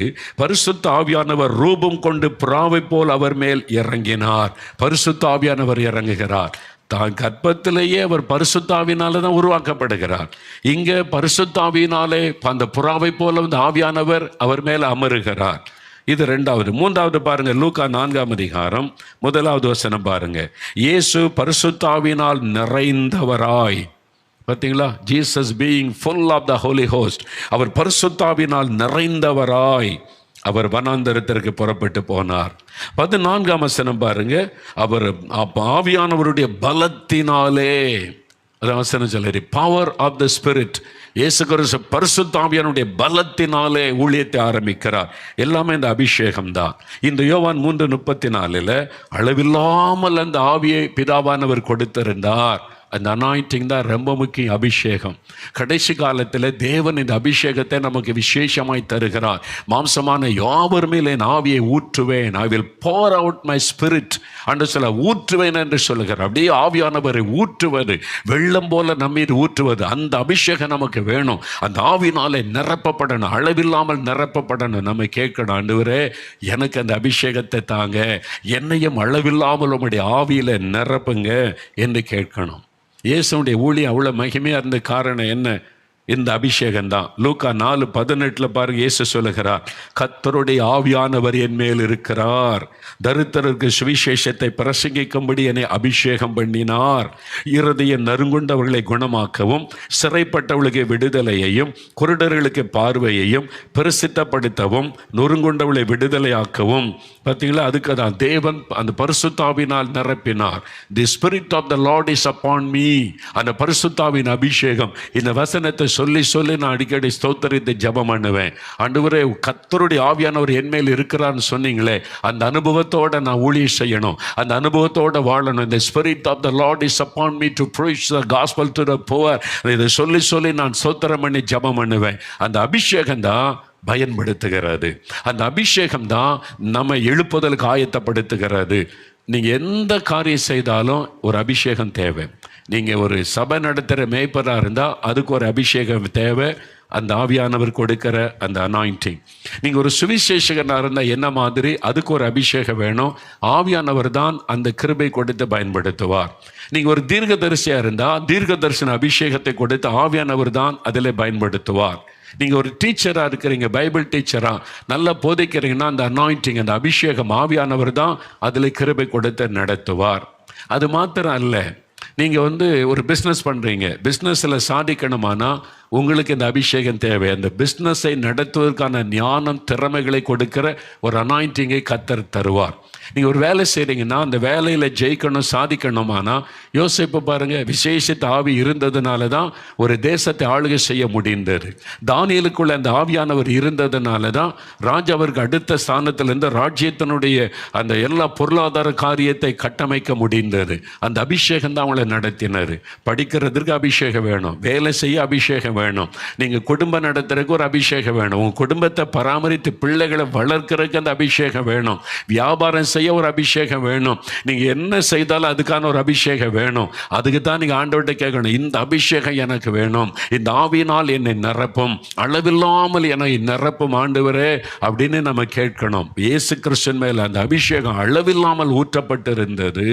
Speaker 1: பரிசுத்த ஆவியானவர் ரூபம் கொண்டு புறாவை போல் அவர் மேல் இறங்கினார் பரிசுத்த ஆவியானவர் இறங்குகிறார் தான் கற்பத்திலேயே அவர் பரிசுத்தாவினால தான் உருவாக்கப்படுகிறார் இங்கே பரிசுத்தாவினாலே அந்த புறாவை போல வந்து ஆவியானவர் அவர் மேலே அமருகிறார் இது ரெண்டாவது மூன்றாவது பாருங்க லூக்கா நான்காம் அதிகாரம் முதலாவது வசனம் பாருங்க இயேசு பரிசுத்தாவினால் நிறைந்தவராய் பார்த்தீங்களா Jesus being full of the holy ghost அவர் பரிசுத்தாவினால் நிறைந்தவராய் அவர் வனாந்தரத்திற்கு புறப்பட்டு போனார் பதினான்காம் வசனம் பாருங்க அவர் ஆவியானவருடைய பலத்தினாலே அதான் வசனம் சொல்லி பவர் ஆஃப் த ஸ்பிரிட் இயேசு கிறிஸ்து பரிசுத்தாமியனுடைய பலத்தினாலே ஊழியத்தை ஆரம்பிக்கிறார் எல்லாமே இந்த அபிஷேகம் தான் இந்த யோவான் மூன்று முப்பத்தி நாலில் அளவில்லாமல் அந்த ஆவியை பிதாவானவர் கொடுத்திருந்தார் அந்த அனாயிண்டிங் தான் ரொம்ப முக்கியம் அபிஷேகம் கடைசி காலத்தில் தேவன் இந்த அபிஷேகத்தை நமக்கு விசேஷமாய் தருகிறார் மாம்சமான யாவர் இல்லை என் ஆவியை ஊற்றுவேன் I will pour out my spirit அன்று சொல்ல ஊற்றுவேன் என்று சொல்லுகிறார் அப்படியே ஆவியானவரை ஊற்றுவது வெள்ளம் போல நம்மீர் ஊற்றுவது அந்த அபிஷேகம் நமக்கு வேணும் அந்த ஆவினாலே நிரப்பப்படணும் அளவில்லாமல் நிரப்பப்படணும் நம்ம கேட்கணும் அன்றுவரே எனக்கு அந்த அபிஷேகத்தை தாங்க என்னையும் அளவில்லாமல் உங்களுடைய ஆவியில் நிரப்புங்க என்று கேட்கணும் இயேசுடைய ஊழியம் அவ்வளோ மகிமையாக இருந்த காரணம் என்ன இந்த அபிஷேகம் தான் லூக்கா நாலு பதினெட்டில் பாருங்க இயேசு சொல்லுகிறார் கத்தருடைய ஆவியானவர் என் மேல் இருக்கிறார் தருத்தருக்கு சுவிசேஷத்தை பிரசங்கிக்கும்படி என்னை அபிஷேகம் பண்ணினார் இருதய நறுங்குண்டவர்களை குணமாக்கவும் சிறைப்பட்டவர்களுக்கு விடுதலையையும் குருடர்களுக்கு பார்வையையும் பிரசித்தப்படுத்தவும் நொறுங்குண்டவளை விடுதலையாக்கவும் பார்த்தீங்களா அதுக்கு தான் தேவன் அந்த பரிசுத்தாவினால் நிரப்பினார் the spirit of the Lord is upon me அந்த பரிசுத்தாவின் அபிஷேகம் இந்த வசனத்தை சொல்லி சொல்லி நான் அடிக்கடி ஸ்தோத்தரித்து ஜபம் பண்ணுவேன் ஆண்டவரே கத்தருடைய ஆவியானவர் என்மேல் இருக்கிறான்னு சொன்னீங்களே அந்த அனுபவத்தோட நான் ஊழிய செய்யணும் அந்த அனுபவத்தோட வாழணும் இந்த spirit of the Lord is upon me to preach the gospel to the poor இதை சொல்லி சொல்லி நான் ஸ்தோத்திரம் பண்ணி ஜபம் பண்ணுவேன் அந்த அபிஷேகம் தான் பயன்படுத்துகிறது அந்த அபிஷேகம் தான் நம்ம எழுப்புதலுக்கு ஆயத்தப்படுத்துகிறது நீங்கள் எந்த காரியம் செய்தாலும் ஒரு அபிஷேகம் தேவை நீங்கள் ஒரு சபை நடத்துகிற மேய்ப்பராக இருந்தால் அதுக்கு ஒரு அபிஷேகம் தேவை அந்த ஆவியானவர் கொடுக்கிற அந்த அனாயிண்டிங் நீங்கள் ஒரு சுவிசேஷகனாக இருந்தால் என்ன மாதிரி அதுக்கு ஒரு அபிஷேகம் வேணும் ஆவியானவர் தான் அந்த கிருபை கொடுத்து பயன்படுத்துவார் நீங்கள் ஒரு தீர்க்கதரிசியாக இருந்தால் தீர்க்கதரிசன அபிஷேகத்தை கொடுத்து ஆவியானவர் தான் அதில் பயன்படுத்துவார் நீங்கள் ஒரு டீச்சராக இருக்கிறீங்க பைபிள் டீச்சராக நல்லா போதைக்கிறீங்கன்னா அந்த அனாயிண்டிங் அந்த அபிஷேகம் ஆவியானவர் தான் அதில் கிருபை கொடுத்து நடத்துவார் அது மாத்திரம் அல்ல நீங்கள் வந்து ஒரு பிஸ்னஸ் பண்ணுறீங்க பிஸ்னஸில் சாதிக்கணுமானா உங்களுக்கு இந்த அபிஷேகம் தேவை அந்த பிஸ்னஸை நடத்துவதற்கான ஞானம் திறமைகளை கொடுக்கிற ஒரு அனாயிண்டிங்கை கத்தர் தருவார் நீங்கள் ஒரு வேலை செய்கிறீங்கன்னா அந்த வேலையில் ஜெயிக்கணும் சாதிக்கணுமானா யோசிப்பு பாருங்கள் விசேஷித்த ஆவி இருந்ததுனால தான் ஒரு தேசத்தை ஆளுகை செய்ய முடிந்தது தானியலுக்குள்ள அந்த ஆவியானவர் இருந்ததுனால தான் ராஜாவிற்கு அடுத்த ஸ்தானத்திலிருந்து ராஜ்யத்தினுடைய அந்த எல்லா பொருளாதார காரியத்தை கட்டமைக்க முடிந்தது அந்த அபிஷேகம் தான் அவங்களை நடத்தினார் படிக்கிறதுக்கு அபிஷேகம் வேணும் வேலை செய்ய அபிஷேகம் வேணும் நீங்கள் குடும்பம் நடத்துறதுக்கு ஒரு அபிஷேகம் வேணும் உங்கள் குடும்பத்தை பராமரித்து பிள்ளைகளை வளர்க்குறதுக்கு அந்த அபிஷேகம் வேணும் வியாபாரம் செய்ய ஒரு அபிஷேகம் வேணும் நீங்கள் என்ன செய்தாலும் அதுக்கான ஒரு அபிஷேகம் வேணும் அதுக்கு தான் நீங்கள் ஆண்டவர்கிட்ட கேட்கணும் இந்த அபிஷேகம் எனக்கு வேணும் இந்த ஆவியினால் என்னை நிரப்பும் அளவில்லாமல் என்னை நிரப்பும் ஆண்டவரே அப்படின்னு நம்ம கேட்கணும் இயேசு கிறிஸ்டின் மேலே அந்த அபிஷேகம் அளவில்லாமல் ஊற்றப்பட்டிருந்தது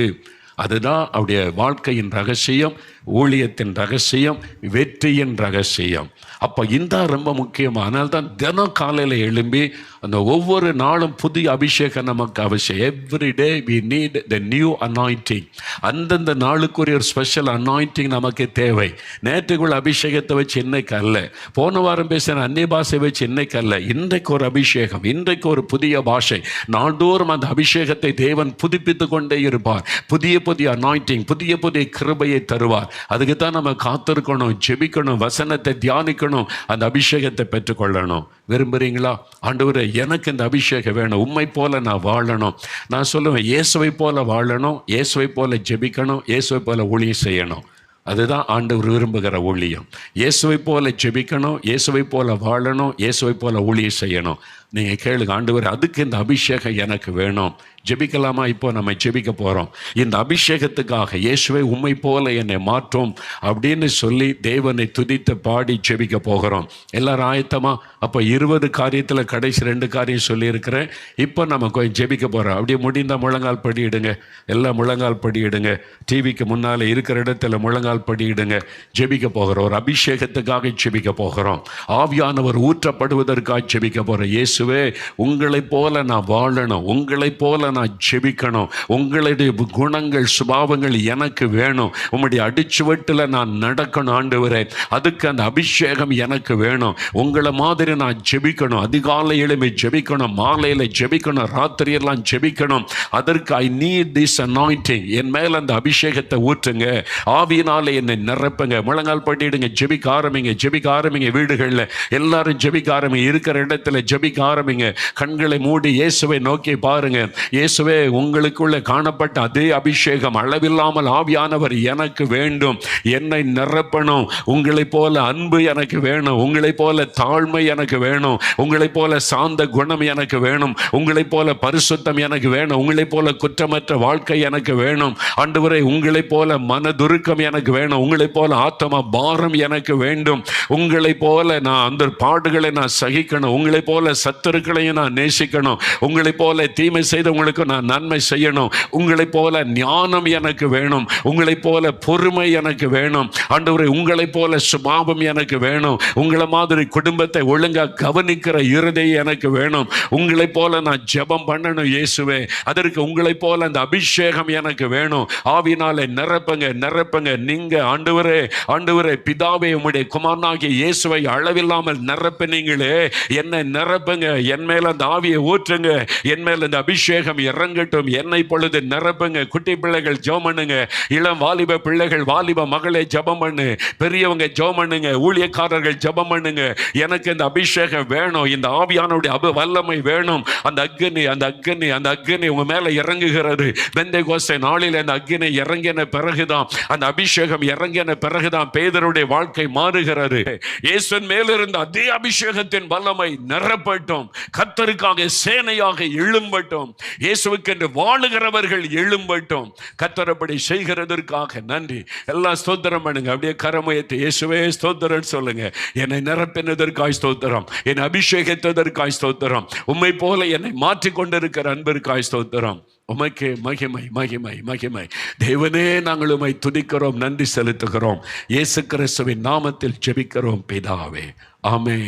Speaker 1: அதுதான் அவருடைய வாழ்க்கையின் ரகசியம் ஊழியத்தின் ரகசியம் வெற்றியின் ரகசியம் அப்போ இந்த ரொம்ப முக்கியமாக அதனால தான் தினம் காலையில் எழும்பி அந்த ஒவ்வொரு நாளும் புதிய அபிஷேகம் நமக்கு அவசியம் every day we need the new anointing அந்தந்த நாளுக்குரிய ஒரு ஸ்பெஷல் அனாயிண்டிங் நமக்கு தேவை நேற்றுக்குள்ள அபிஷேகத்தை வச்சு இன்னைக்கு அல்ல போன வாரம் பேசின அன்னிய பாஷை வச்சு இன்னைக்கு அல்ல இன்றைக்கு ஒரு அபிஷேகம் இன்றைக்கு ஒரு புதிய பாஷை நாள்தோறும் அந்த அபிஷேகத்தை தேவன் புதுப்பித்து கொண்டே இருப்பார் புதிய புதிய அனாயிண்டிங் புதிய புதிய கிருபையை தருவார் அதுக்கு தான் நம்ம காத்திருக்கணும் ஜெபிக்கணும் வசனத்தை தியானிக்கணும் செய்யணும் அந்த அபிஷேகத்தை பெற்றுக்கொள்ளணும் விரும்புகிறீங்களா ஆண்டவரே எனக்கு இந்த அபிஷேகம் வேணும் உண்மை போல நான் வாழணும் நான் சொல்லுவேன் இயேசுவை போல வாழணும் இயேசுவை போல ஜெபிக்கணும் இயேசுவை போல ஊழியம் செய்யணும் அதுதான் ஆண்டவர் விரும்புகிற ஊழியம் இயேசுவை போல ஜெபிக்கணும் இயேசுவை போல வாழணும் இயேசுவை போல ஊழியம் செய்யணும் நீங்கள் கேளுங்க ஆண்டவர் அதுக்கு இந்த அபிஷேகம் எனக்கு வேணும் ஜெபிக்கலாமா இப்போ நம்ம ஜெபிக்க போகிறோம் இந்த அபிஷேகத்துக்காக இயேசுவை உண்மை போல என்னை மாற்றும் அப்படின்னு சொல்லி தேவனை துதித்து பாடி ஜெபிக்க போகிறோம் எல்லாரும் ஆயத்தமா அப்போ இருபது காரியத்தில் கடைசி ரெண்டு காரியம் சொல்லியிருக்கிறேன் இப்போ நம்ம கொஞ்சம் ஜெபிக்க போகிறோம் அப்படியே முடிந்த முழங்கால் படியிடுங்க எல்லாம் முழங்கால் படியிடுங்க டிவிக்கு முன்னால் இருக்கிற இடத்துல முழங்கால் படியிடுங்க ஜெபிக்க போகிறோம் ஒரு அபிஷேகத்துக்காக ஜெபிக்க போகிறோம் ஆவியானவர் ஊற்றப்படுவதற்காக ஜெபிக்க போகிறோம் இயேசு இயேசுவே உங்களைப் போல நான் வாழணும் உங்களைப் போல நான் ஜெபிக்கணும் உங்களுடைய குணங்கள் சுபாவங்கள் எனக்கு வேணும் உங்களுடைய அடிச்சுவட்டில் நான் நடக்கணும் ஆண்டுவரேன் அதுக்கு அந்த அபிஷேகம் எனக்கு வேணும் உங்களை மாதிரி நான் ஜெபிக்கணும் அதிகாலை எளிமை ஜெபிக்கணும் மாலையில் ஜெபிக்கணும் ராத்திரியெல்லாம் ஜெபிக்கணும் அதற்கு ஐ நீட் திஸ் அனாயிண்டிங் என் மேல அந்த அபிஷேகத்தை ஊற்றுங்க ஆவியினால என்னை நிரப்புங்க முழங்கால் பட்டிடுங்க ஜெபிக்க ஆரம்பிங்க ஜெபிக்க ஆரம்பிங்க வீடுகளில் எல்லாரும் ஜெபிக்க ஆரம்பிங்க இருக்கிற இடத்துல ஜெபிக்க ஆரம்பிங்க கண்களை மூடி இயேசுவை நோக்கி பாருங்க இயேசுவே உங்களுக்குள்ளே காணப்பட்ட அதே அபிஷேகம் அளவில்லாமல் ஆவியானவர் எனக்கு வேண்டும் என்னை நிரப்பணும் உங்களைப் போல அன்பு எனக்கு வேணும் உங்களைப் போல தாழ்மை எனக்கு வேணும் உங்களைப் போல சாந்த குணம் எனக்கு வேணும் உங்களைப் போல பரிசுத்தம் எனக்கு வேணும் உங்களைப் போல குற்றமற்ற வாழ்க்கை எனக்கு வேணும் அன்றுவரை உங்களைப் போல மனதுருக்கம் எனக்கு வேணும் உங்களைப் போல ஆத்தம பாரம் எனக்கு வேண்டும் உங்களைப் போல நான் அந்த பாடுகளை நான் சகிக்கணும் உங்களைப் போல சத் சத்துருக்களையும் நான் நேசிக்கணும் உங்களைப் போல தீமை செய்தவங்களுக்கு நான் நன்மை செய்யணும் உங்களைப் போல ஞானம் எனக்கு வேணும் உங்களைப் போல பொறுமை எனக்கு வேணும் ஆண்டவரை உங்களைப் போல சுபாபம் எனக்கு வேணும் உங்களை மாதிரி குடும்பத்தை ஒழுங்காக கவனிக்கிற இறுதி எனக்கு வேணும் உங்களைப் போல நான் ஜெபம் பண்ணணும் இயேசுவே அதற்கு உங்களைப் போல அந்த அபிஷேகம் எனக்கு வேணும் ஆவினாலே நிரப்புங்க நிரப்புங்க நீங்க ஆண்டவரே ஆண்டவரே பிதாவே உங்களுடைய குமாரனாகிய இயேசுவை அளவில்லாமல் நிரப்பினீங்களே என்னை நிரப்புங்க என் மேல அந்த ஆவியை ஊற்றுங்க என் மேல இந்த அபிஷேகம் இறங்கட்டும் என்னை பொழுது நிரப்புங்க குட்டி பிள்ளைகள் ஜோம் பண்ணுங்க இளம் வாலிப பிள்ளைகள் வாலிப மகளை ஜபம் பண்ணு பெரியவங்க ஜோம் பண்ணுங்க ஊழியக்காரர்கள் ஜபம் பண்ணுங்க எனக்கு இந்த அபிஷேகம் வேணும் இந்த ஆவியானுடைய அபு வல்லமை வேணும் அந்த அக்னி அந்த அக்னி அந்த அக்னி உங்க மேல இறங்குகிறது வெந்தை கோஷை நாளில் அந்த அக்னி இறங்கின பிறகுதான் அந்த அபிஷேகம் இறங்கின பிறகுதான் பேதருடைய வாழ்க்கை மாறுகிறது இயேசுவின் மேலிருந்த அதே அபிஷேகத்தின் வல்லமை நிரப்பட்டும் எழும்பட்டும் கத்தருக்காக சேனையாக எழும்பட்டும் இயேசுக்கென்று வாழுகிறவர்கள் எழும்பட்டும் கத்தரப்படி செய்கிறதற்காக நன்றி எல்லாம் ஸ்தோத்திரம் பண்ணுங்க அப்படியே கரமயத்தை இயேசுவே ஸ்தோத்திரம் சொல்லுங்க என்னை நிரப்பினதற்காய் ஸ்தோத்திரம் என்னை அபிஷேகித்ததற்காய் ஸ்தோத்திரம் உண்மை போல என்னை மாற்றிக்கொண்டிருக்கிற அன்பிற்காய் ஸ்தோத்திரம் உமக்கு மகிமை மகிமை மகிமை தேவனே நாங்கள் உமை துதிக்கிறோம் நன்றி செலுத்துகிறோம் இயேசு கிறிஸ்துவின் நாமத்தில் ஜெபிக்கிறோம் பிதாவே ஆமே